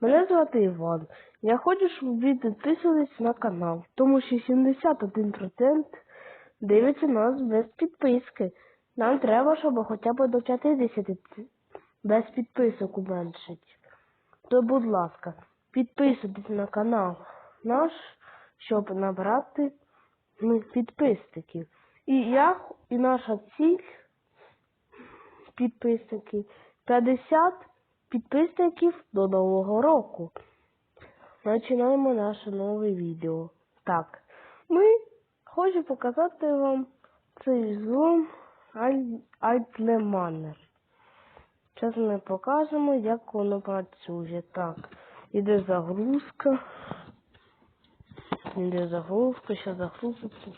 Мене звати Іван. Я хочу, щоб ви підписувались на канал, тому що 71% дивиться нас без підписки. Нам треба, щоб хоча б до 50 без підписок уменшить. То, будь ласка, підписуйтесь на канал наш, щоб набрати підписників. І я, і наша ціль підписники 50 підписників до Нового року. Починаємо наше нове відео. Так, ми хочу показати вам цей злом Альтлеманер. Зараз ми покажемо, як воно працює. Так, іде загрузка. Іде загрузка, зараз загрузиться.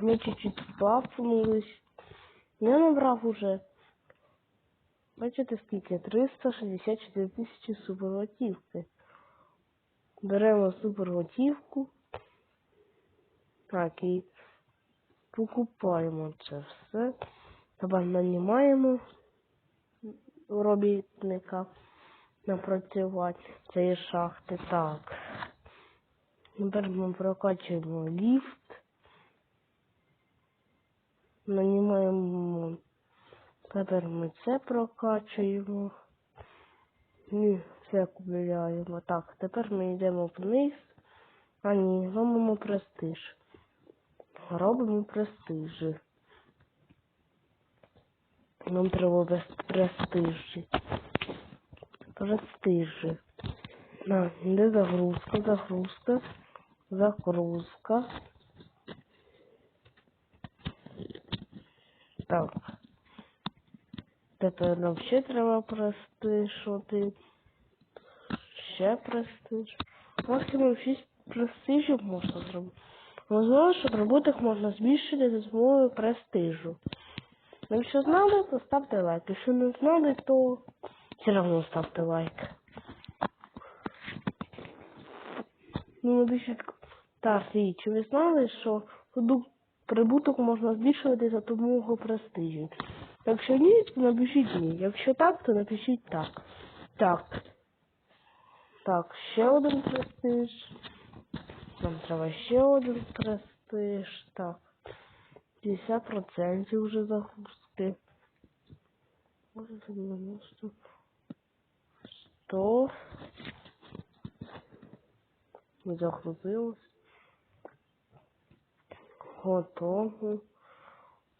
Ми чуть-чуть бафнулись. Я набрав уже. Бачите скільки? 364 тисячі суперготівки. Беремо суперготівку. Так, і покупаємо це все. Тепер нанімаємо робітника напрацювати цієї шахти. Так. Тепер ми прокачуємо ліфт. Нанімаємо. Тепер ми це прокачуємо. Ні, це купляємо. Так, тепер ми йдемо вниз. А ні, робимо престиж. Робимо престижі. Нам треба без престижі. Престижі. На, де загрузка, загрузка, загрузка. Так. Тепер нам ще треба престижувати. Ще престиж. Максимум 6 престижів можна зробити. Можливо, що прибуток можна збільшити за допомогою престижу. Якщо знали, то ставте лайк. Якщо не знали, то все одно ставте лайк. Ну, напишіть так, і чи ви знали, що прибуток можна збільшувати за допомогою престижу? Якщо ні, то напишіть ні. Якщо так, то напишіть так. Так. Так, ще один престиж. Нам треба ще один престиж. Так. 50% вже загрузки. Може 90. 100. Не загрузилось. Готово.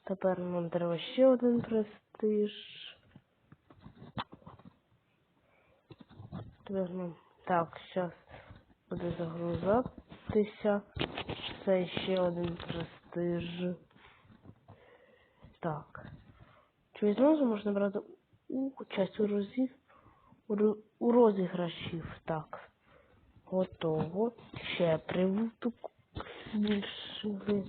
Тепер нам треба ще один престиж. Тепер нам... Так, зараз буде загрузатися. Це ще один престиж. Так. Чи знову можна брати участь у розі... у, ро- у розіграшів? Так. Готово. Ще прибуток збільшили.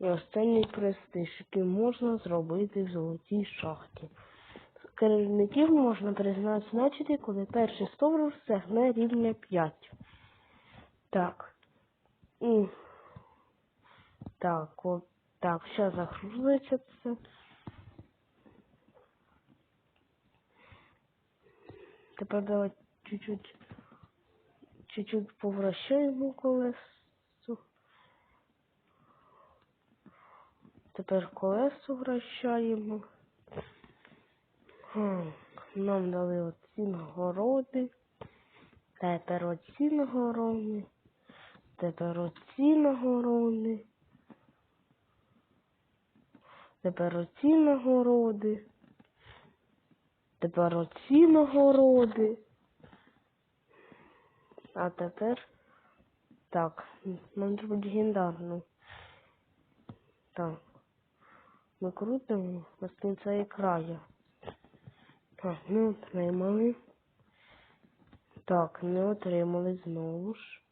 І останній престиж, який можна зробити в золотій шахті. Керівників можна призначити, коли перший стовр сягне рівня 5. Так. І... Так, от так, зараз загрузиться це. Тепер давай чуть-чуть чуть-чуть повращаємо колесо. Тепер колесо вращаємо. Нам дали оці нагороди. Тепер оці нагороди. Тепер оці нагороди. Тепер оці нагороди. Тепер оці нагороди. А тепер так, нам треба легендарну. Так. Ми крутимо з кінця і краю. Так, не отримали. Так, не отримали знову ж.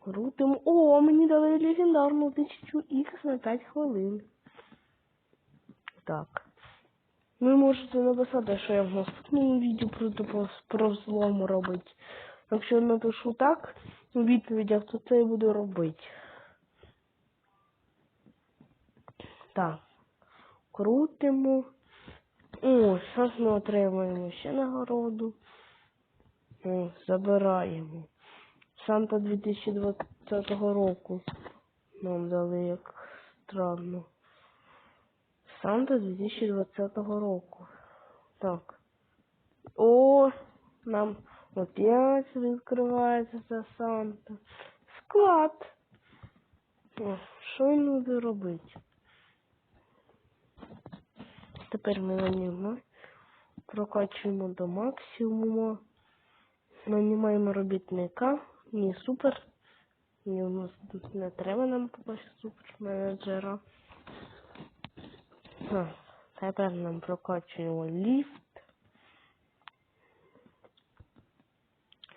Крутимо. О, мені дали легендарну 1000 х на 5 хвилин. Так. Ви можете написати, що я в наступному відео про, про взлом робити. Якщо я напишу так у відповідях, то це і буду робити. Так. Крутимо. О, зараз ми отримаємо ще нагороду. О, забираємо. Санта 2020 року. Нам дали як странно. Санта 2020 року. Так. О, нам опять відкривається ця Санта. Склад. О, що він буде робити? Тепер ми на ньому прокачуємо до максимуму. Нанімаємо робітника. Ні, супер. Ні, у нас тут не треба нам що супер менеджера. Тепер нам прокачуємо ліфт.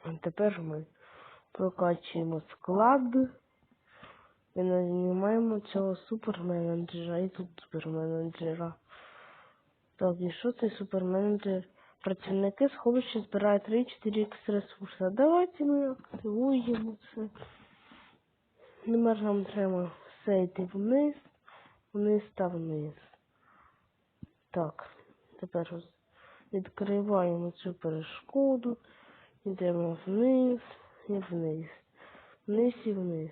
А тепер ми прокачуємо склад. І нанімаємо цього суперменеджера. І тут суперменеджера. Так, і що цей суперменеджер? Працівники сховища збирають 3-4 ікс ресурси. Давайте ми активуємо це. Тепер нам треба все йти вниз, вниз та вниз. Так, тепер відкриваємо цю перешкоду, йдемо вниз і вниз. Вниз і вниз.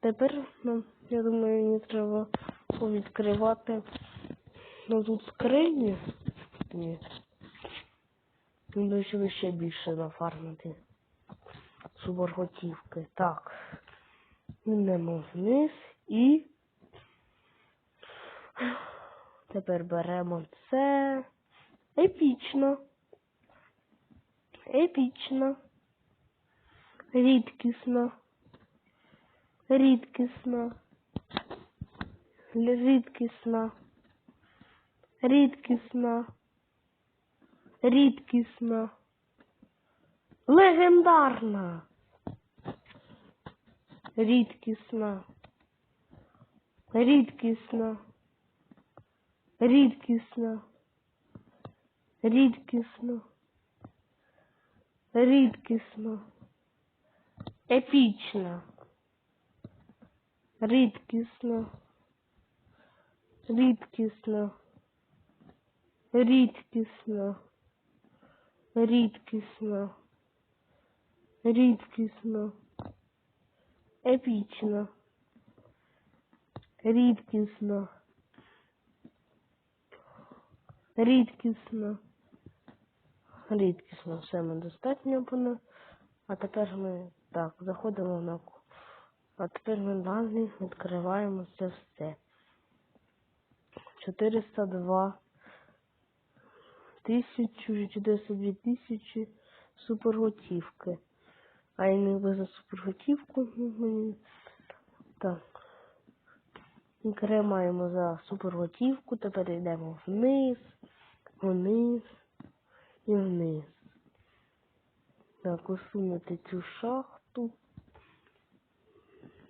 Тепер нам, я думаю, мені треба повідкривати ну тут скрині. Ні. Мені ще більше нафармити. Суборготівки. Так. Йдемо вниз і. Тепер беремо це. Епічно. Епічно. Рідкісно. Рідкісно. Рідкісно рідкісна, рідкісна, легендарна, рідкісна, рідкісна, рідкісна, рідкісна, рідкісна, епічна, рідкісна, рідкісна. Рідкісно. Рідкісно. Рідкісно. Епічно. Рідкісно. Рідкісно. Рідкісно. Все ми достатньо було. А тепер ми так, заходимо на ку- А тепер ми далі відкриваємо це все. 402 тисячу, 402 тисячі суперготівки. А я не за суперготівку. ну, Так. Відкриваємо за суперготівку, тепер йдемо вниз, вниз і вниз. Так, усунути цю шахту.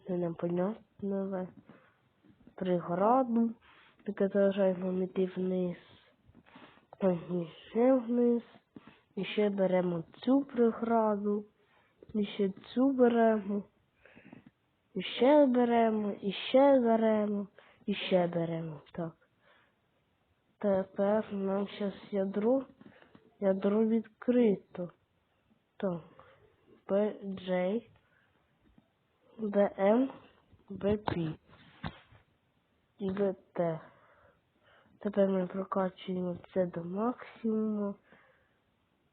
Це непонятне. Приграду. Таке заважаємо нам іти вниз. Так, вниз. І ще беремо цю преграду. І ще цю беремо. І ще беремо, і ще беремо, і ще беремо. Так. Тепер нам зараз ядро. Ядро відкрито. Так. BJ. BM. BP. І BT. Тепер ми прокачуємо це до максимуму.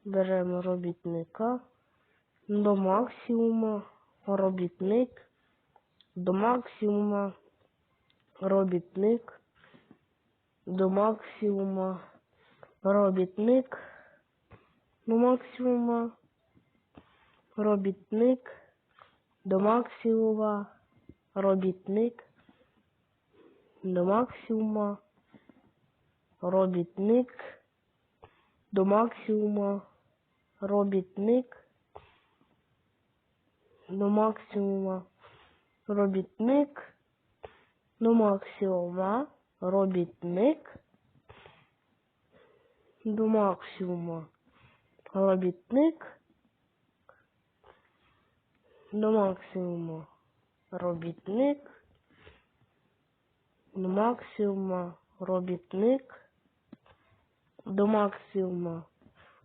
Беремо робітника. До максимуму робітник. До максимума робітник. До максимума робітник. До максимума робітник. До максимума робітник. До максимума робітник. До максимума робітник. До максимума робітник. До максимума робітник. До максимума робітник. До максимума робітник. До максимума робітник. До максимума.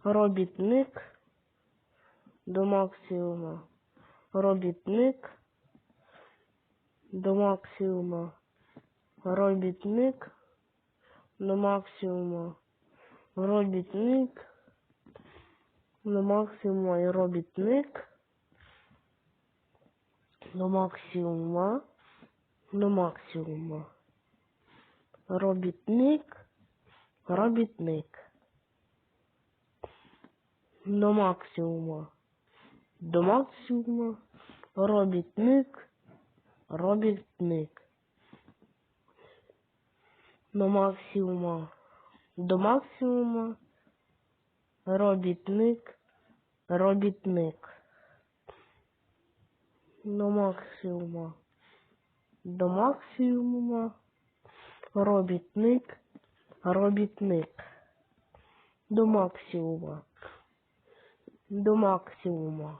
Робітник. до максимума. Робітник, до максимума. Робітник, до максимума. Робітник, до максимума робітник, до максимума, до максимума. Робітник, робітник. До максимума. До максимума. Робітник. Робітник. До максимума. До максимума. Робітник. Робітник. До максимума. До максимума. Робітник. Робітник. До максимума. До максимума.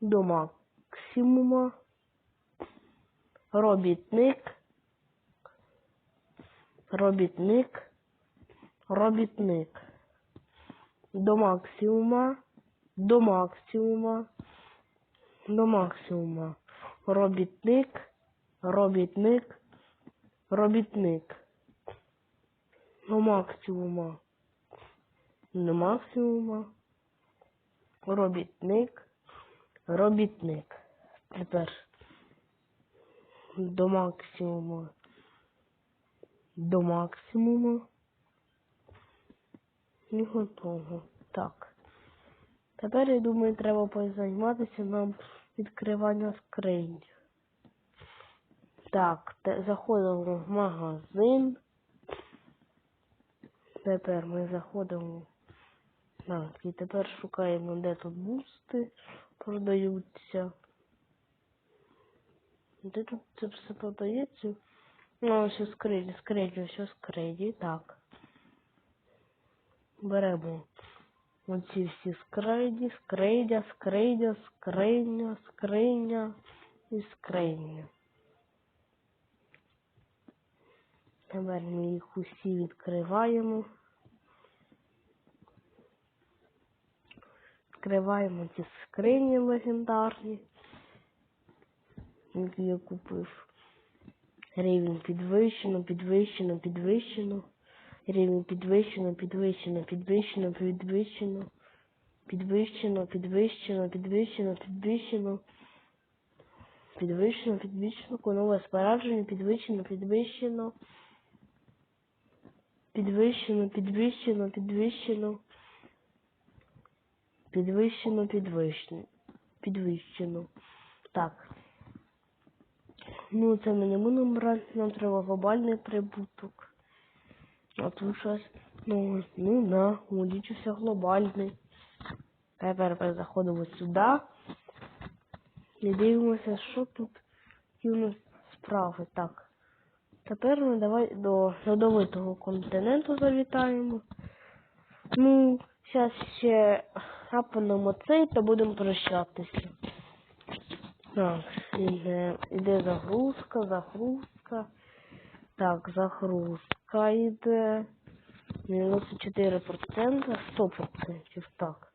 До максимума. Робітник. Робітник. Робітник. До максимума. До максимума. До максимума. Робітник. Робітник. Робітник. До максимума. До максимума. Робітник. Робітник. Тепер до максимуму. До максимуму. І готово. Так. Тепер, я думаю, треба позайматися нам відкривання скринь. Так, заходимо в магазин. Тепер ми заходимо. Так, і тепер шукаємо, де тут бусти продаються. Де тут це все продається? Ну, ось у скрині, скрині, ось у так. Беремо оці всі скрині, скриня, скриня, скриня, скриня і скриня. Тепер ми їх усі відкриваємо. Відкриваємо ці скрині легендарні, які я купив. Рівень підвищено, підвищено, підвищено. Рівень підвищено, підвищено, підвищено, підвищено. Підвищено, підвищено, підвищено, підвищено. Підвищено, підвищено, конове спорадження, підвищено, підвищено. Підвищено, підвищено, підвищено. Підвищено, підвищено. Підвищено. Так. Ну, це ми не будемо брати, нам треба глобальний прибуток. А тут щось, ну, ну на, улічився глобальний. Тепер ми заходимо сюди і дивимося, що тут які у нас справи. Так. Тепер ми давай до льодовитого континенту завітаємо. Ну, зараз ще хапанемо цей та будемо прощатися. Так, іде, іде загрузка, загрузка. Так, загрузка йде. 94%, 100%, так.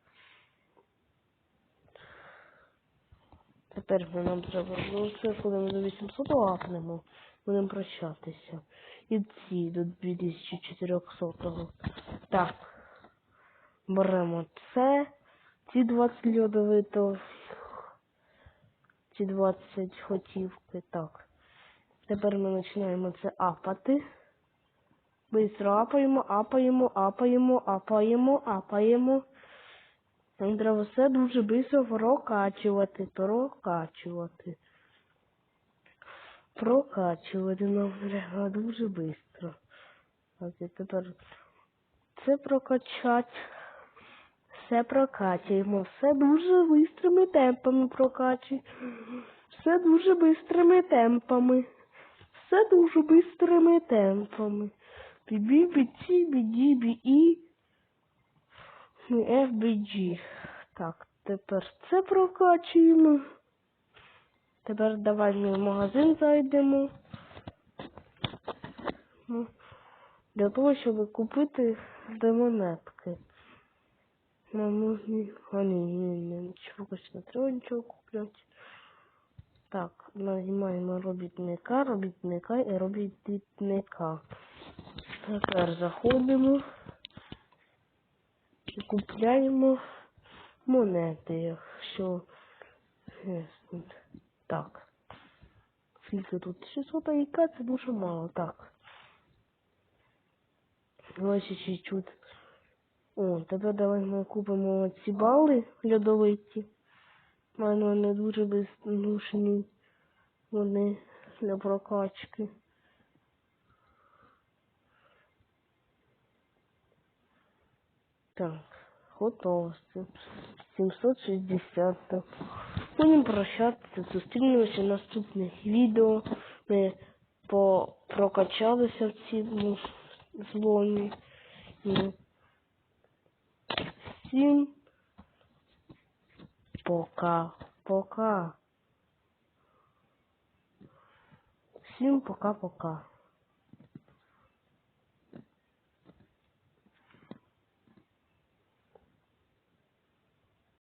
Тепер нам треба ну, коли ми до 800 лапнемо, будемо прощатися. І ці до 2400 -го. Так. Беремо це. Ці 20 льодовитого. Ці 20 хотівки. Так. Тепер ми починаємо це апати. Бистро апаємо, апаємо, апаємо, апаємо, апаємо. Нам треба все дуже швидко прокачувати, прокачувати. Прокачувати нам треба дуже швидко. І тепер це прокачать. Все прокачуємо. Все дуже бистрими темпами прокачуємо. Все дуже бистрими темпами. Все дуже бистрими темпами. Бібі, біці, біді, бі, і. FBG. Так, тепер це прокачуємо. Тепер давай ми в магазин зайдемо. Ну, Для того, щоб купити монетки. Нам нужні. А ні, ні, ні, нічого не треба нічого купляти. Так, нажимаємо робітника, робітника і робітника. Тепер заходимо і купляємо монети, якщо є тут. Так. Скільки тут? 600 АІК, це дуже мало. Так. Давай ще чуть-чуть. О, тепер давай ми купимо ці бали льодовиті. У мене вони дуже бездушні. Вони для прокачки. Так, готово. 760. Так. Будемо прощатися. Зустрінемося в наступних відео. Ми по прокачалися в цьому зломі. Всім пока. Пока. Всім пока-пока.